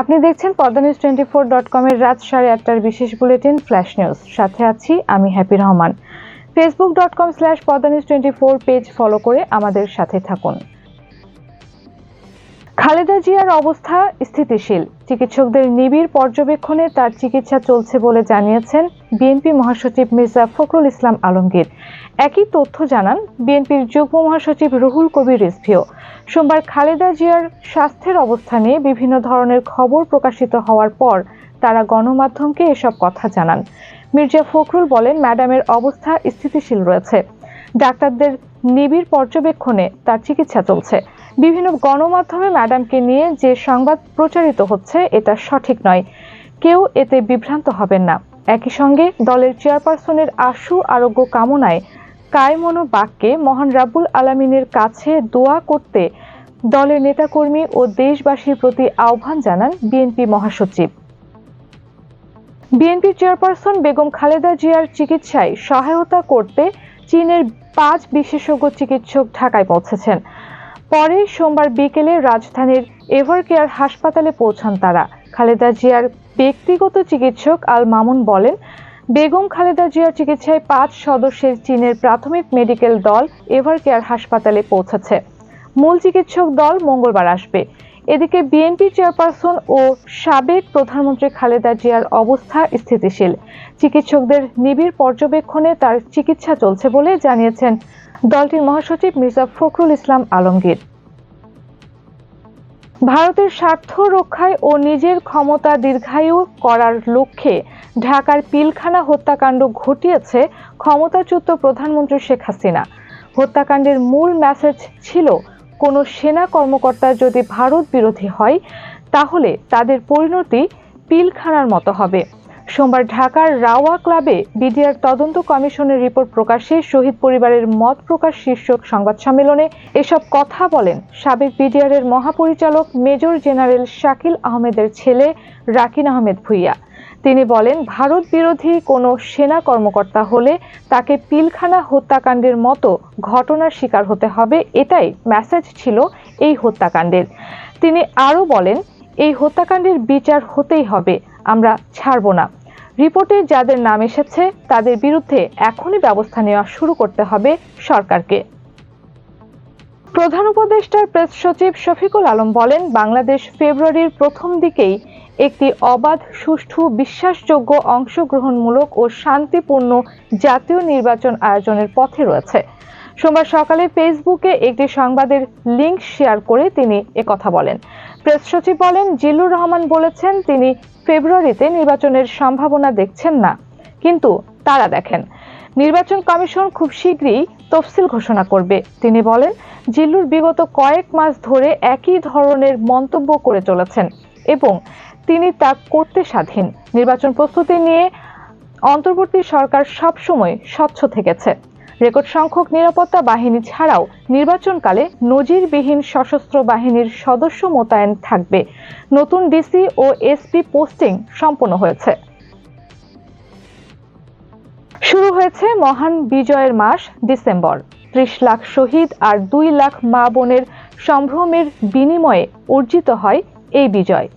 আপনি দেখছেন Padma news twenty four dot কমের রাত সাড়ে আটটার বিশেষ বুলেটিন ফ্ল্যাশ নিউজ সাথে আছি আমি Happy Rahman Facebook dot com slash Padma news twenty four page follow করে আমাদের সাথে থাকুন। খালেদা জিয়ার অবস্থা স্থিতিশীল। চিকিৎসকদের নিবিড় পর্যবেক্ষণে তার চিকিৎসা চলছে বলে জানিয়েছেন বিএনপি মহাসচিব মির্জা ফখরুল ইসলাম আলমগীর। একই তথ্য জানান বিএনপির যুগ্ম মহাসচিব রুহুল কবির রিজভিও। সোমবার খালেদা জিয়ার স্বাস্থ্যের অবস্থা নিয়ে বিভিন্ন ধরনের খবর প্রকাশিত হওয়ার পর তারা গণমাধ্যমকে এসব কথা জানান। মির্জা ফখরুল বলেন, ম্যাডামের অবস্থা স্থিতিশীল রয়েছে। ডাক্তারদের নিবিড় পর্যবেক্ষণে তার চিকিৎসা চলছে। বিভিন্ন গণমাধ্যমে ম্যাডামকে নিয়ে যে সংবাদ প্রচারিত হচ্ছে, এটা সঠিক নয়। কেউ এতে বিভ্রান্ত হবেন না। একই সঙ্গে দলের চেয়ারপারসনের আশু আরোগ্য কামনায় কায়মনো বাক্যে মহান রাব্বুল আলামিনের কাছে দোয়া করতে দলের নেতাকর্মী ও দেশবাসীর প্রতি আহ্বান জানান বিএনপি মহাসচিব। বিএনপি চেয়ারপারসন বেগম খালেদা জিয়ার চিকিৎসায় সহায়তা করতে চীনের পাঁচ বিশেষজ্ঞ চিকিৎসক ঢাকায় পৌঁছেছেন। পরে সোমবার বিকেলে রাজধানীর এভারকেয়ার হাসপাতালে পৌঁছান তারা। খালেদা জিয়ার ব্যক্তিগত চিকিৎসক আল মামুন বলেন, বেগম খালেদা জিয়ার চিকিৎসায় পাঁচ সদস্যের চীনের প্রাথমিক মেডিকেল দল এভারকেয়ার হাসপাতালে পৌঁছেছে। মূল চিকিৎসক দল মঙ্গলবার আসবে। এদিকে বিএনপি চেয়ারপারসন ও সাবেক প্রধানমন্ত্রী খালেদা জিয়ার অবস্থা স্থিতিশীল। চিকিৎসকদের নিবিড় পর্যবেক্ষণে তার চিকিৎসা চলছে বলে জানিয়েছেন দলটির মহাসচিব মির্জা ফখরুল ইসলাম আলমগীর। ভারতের স্বার্থ রক্ষায় ও নিজের ক্ষমতা দীর্ঘায়ু করার লক্ষ্যে ঢাকার পিলখানা হত্যাকাণ্ড ঘটিয়েছে ক্ষমতাচ্যুত প্রধানমন্ত্রী শেখ হাসিনা। হত্যাকাণ্ডের মূল মেসেজ ছিল, কোনো সেনা কর্মকর্তা যদি ভারত বিরোধী হয়, তাহলে তাদের পরিণতি পিলখানার মতো হবে। সোমবার ঢাকার রাওয়া ক্লাবে বিডিআর তদন্ত কমিশনের রিপোর্ট প্রকাশে শহীদ পরিবারের মত প্রকাশ শীর্ষক সংবাদ সম্মেলনে এসব কথা বলেন সাবেক বিডিআর এর মহাপরিচালক মেজর জেনারেল শাকিল আহমেদের ছেলে রাকিন আহমেদ ভুইয়া। তিনি বলেন, ভারত বিরোধী কোনো সেনা কর্মকর্তা হলে তাকে পিলখানা হত্যাকাণ্ডের মতো ঘটনার শিকার হতে হবে, এটাই মেসেজ ছিল এই হত্যাকাণ্ডের। তিনি আরও বলেন, এই হত্যাকাণ্ডের বিচার হতেই হবে, আমরা ছাড়ব না। রিপোর্টে যাদের নাম এসেছে, তাদের বিরুদ্ধে এখনই ব্যবস্থা নেওয়া শুরু করতে হবে সরকারকে। প্রধান উপদেষ্টার প্রেস সচিব শফিকুল আলম বলেন, বাংলাদেশ ফেব্রুয়ারির প্রথম দিকেই একটি অবাধ, সুষ্ঠু, বিশ্বাসযোগ্য অংশগ্রহণমূলক ও শান্তিপূর্ণ জাতীয় নির্বাচন আয়োজনের পথে রয়েছে। সোমবার সকালে ফেসবুকে একটি সংবাদের লিংক শেয়ার করে তিনি একথা বলেন। প্রেস সচিব বলেন, জিল্লুর রহমান বলেছেন, তিনি ফেব্রুয়ারিতে নির্বাচনের সম্ভাবনা দেখছেন না, কিন্তু তারা দেখেন। নির্বাচন কমিশন খুব শীঘ্রই তফসিল ঘোষণা করবে। তিনি বলেন, জিল্লুর বিগত কয়েক মাস ধরে একই ধরনের মন্তব্য করে চলেছেন এবং তিনি তা করতে স্বাধীন। নির্বাচন প্রস্তুতি নিয়ে অন্তর্বর্তী সরকার সবসময় স্বচ্ছ থেকেছে। রেকর্ড সংখ্যক নিরাপত্তা বাহিনী ছাড়াও নির্বাচনকালে নজিরবিহীন সশস্ত্র বাহিনীর সদস্য মোতায়েন থাকবে। নতুন ডিসি ও এসপি পোস্টিং সম্পন্ন হয়েছে। শুরু হয়েছে মহান বিজয়ের মাস, ডিসেম্বর। ত্রিশ লাখ শহীদ আর দুই লাখ মা বোনের সম্ভ্রমের বিনিময়ে অর্জিত হয় এই বিজয়।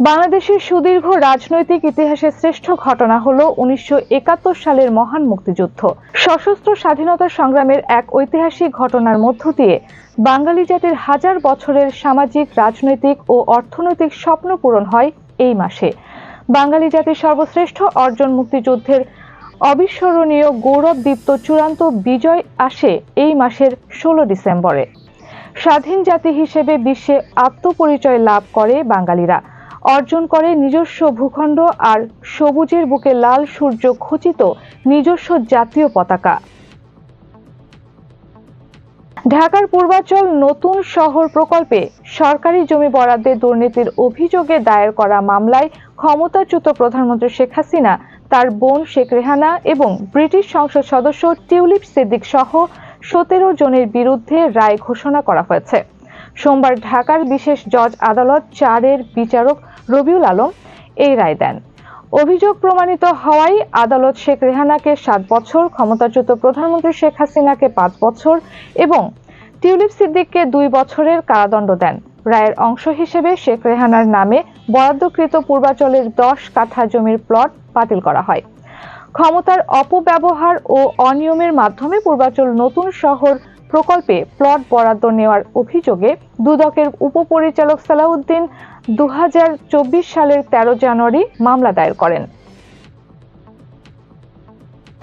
বাংলাদেশের সুদীর্ঘ রাজনৈতিক ইতিহাসের শ্রেষ্ঠ ঘটনা হল উনিশশো একাত্তর সালের মহান মুক্তিযুদ্ধ। সশস্ত্র স্বাধীনতা সংগ্রামের এক ঐতিহাসিক ঘটনার মধ্য দিয়ে বাঙালি জাতির হাজার বছরের সামাজিক, রাজনৈতিক ও অর্থনৈতিক স্বপ্ন পূরণ হয় এই মাসে। বাঙালি জাতির সর্বশ্রেষ্ঠ অর্জন মুক্তিযুদ্ধের অবিস্মরণীয় গৌরবদীপ্ত চূড়ান্ত বিজয় আসে এই মাসের ষোলো ডিসেম্বরে। স্বাধীন জাতি হিসেবে বিশ্বে আত্মপরিচয় লাভ করে বাঙালিরা। অর্জন করে নিজস্ব ভূখণ্ড আর সবুজের বুকে লাল সূর্য খচিত নিজস্ব জাতীয় পতাকা। ঢাকার পূর্বাচল নতুন শহর প্রকল্পে সরকারি জমি বরাদ্দে দুর্নীতির অভিযোগে দায়ের করা মামলায় ক্ষমতাচ্যুত প্রধানমন্ত্রী শেখ হাসিনা, তার বোন শেখ রেহানা এবং ব্রিটিশ সংসদ সদস্য টিউলিপ সিদ্দিক সহ সতেরো জনের বিরুদ্ধে রায় ঘোষণা করা হয়েছে। সোমবার ঢাকার বিশেষ জজ আদালত চারের বিচারক রবিউল আলম এই রায় দেন। অভিযোগ প্রমাণিত হওয়ায় আদালত শেখ রেহানাকে সাত বছর, ক্ষমতাচ্যুত প্রধানমন্ত্রী শেখ হাসিনাকে পাঁচ বছর এবং টিউলিপ সিদ্দিককে দুই বছরের কারাদণ্ড দেন। রায়ের অংশ হিসেবে শেখ রেহানার নামে বরাদ্দকৃত পূর্বাচলের দশ কাঠা জমির প্লট বাতিল করা হয়। ক্ষমতার অপব্যবহার ও অনিয়মের মাধ্যমে পূর্বাচল নতুন শহর প্রকল্পে প্লট বরাদ্দ নেওয়ার অভিযোগে দুদকের উপপরিচালক সালাউদ্দিন দুহাজার চব্বিশ সালের তেরো জানুয়ারি মামলা দায়ের করেন।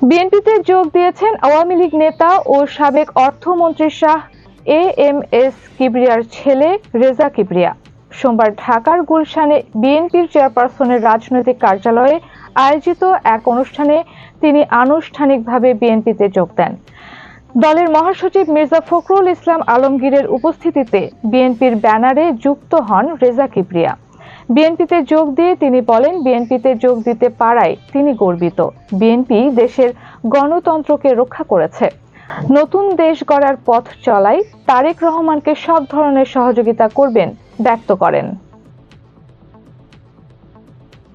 বিএনপিতে যোগ দিয়েছেন আওয়ামী লীগ নেতা ও সাবেক অর্থমন্ত্রী শাহ এ এম এস কিবরিয়ার ছেলে রেজা কিবরিয়া। সোমবার ঢাকার গুলশানে বিএনপির চেয়ারপারসনের রাজনৈতিক কার্যালয়ে আয়োজিত এক অনুষ্ঠানে তিনি আনুষ্ঠানিকভাবে বিএনপিতে যোগ দেন। দলের মহাসচিব মির্জা ফখরুল ইসলাম আলমগীরের উপস্থিতিতে বিএনপির ব্যানারে যুক্ত হন রেজা কিবরিয়া। বিএনপিতে যোগ দিয়ে তিনি বলেন, বিএনপিতে যোগ দিতে পারায় তিনি গর্বিত। বিএনপি দেশের গণতন্ত্রকে রক্ষা করেছে। নতুন দেশ গড়ার পথ চলায় তারেক রহমানকে সব ধরনের সহযোগিতা করবেন, ব্যক্ত করেন।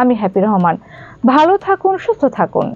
আমি হ্যাপি রহমান। ভালো থাকুন সুস্থ থাকুন।